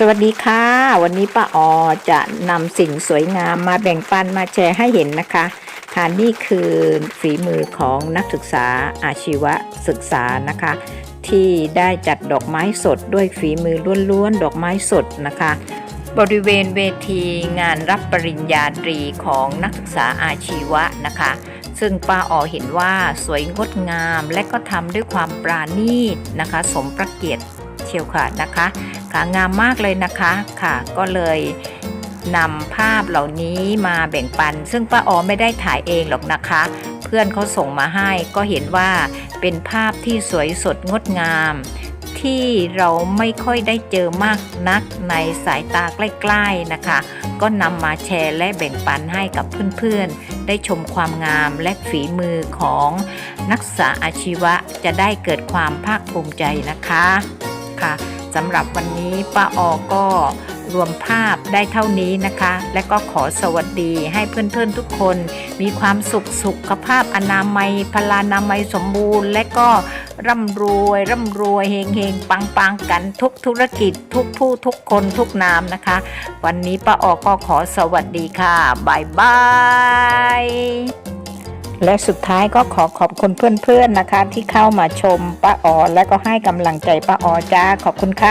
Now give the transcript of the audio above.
สวัสดีค่ะ วันนี้ป้าออจะนำสิ่งสวยงามมาแบ่งปันมาแชร์ให้เห็นนะคะ ค่ะนี่คือฝีมือของนักศึกษาอาชีวศึกษานะคะ ที่ได้จัดดอกไม้สดด้วยฝีมือล้วนๆดอกไม้สดนะคะ บริเวณเวทีงานรับปริญญาตรีของนักศึกษาอาชีวะนะคะ ซึ่งป้าออเห็นว่าสวยงดงามและก็ทำด้วยความปราณีตนะคะ สมประเกียรติ เชียวค่ะนะคะค่ะงามมากเลยนะคะค่ะ ก็เลยนำภาพเหล่านี้มาแบ่งปัน ซึ่งป้าอ๋อไม่ได้ถ่ายเองหรอกนะคะ เพื่อนเขาส่งมาให้ก็เห็นว่าเป็นภาพที่สวยสดงดงาม ที่เราไม่ค่อยได้เจอมากนักในสายตาใกล้ๆนะคะ ก็นำมาแชร์และแบ่งปันให้กับเพื่อนๆ ได้ชมความงามและฝีมือของนักศึกษาอาชีวะจะได้เกิดความภาคภูมิใจนะคะะคะสำหรับวันนี้ป้าออก็รวมภาพได้เท่านี้นะคะ และก็ขอสวัสดีให้เพื่อนๆทุกคน มีความสุขสุขภาพอนามัย พลานามัยสมบูรณ์ และก็ร่ำรวยร่ำรวยเฮงเฮงปังปังกันทุกธุรกิจทุกผู้ทุกคนทุกนามนะคะ วันนี้ป้าออก็ขอสวัสดีค่ะบายบาย และสุดท้ายก็ขอขอบคุณเพื่อนๆนะคะ ที่เข้ามาชมป้าอ๋อและก็ให้กำลังใจป้าอ๋อจ้าขอบคุณค่ะ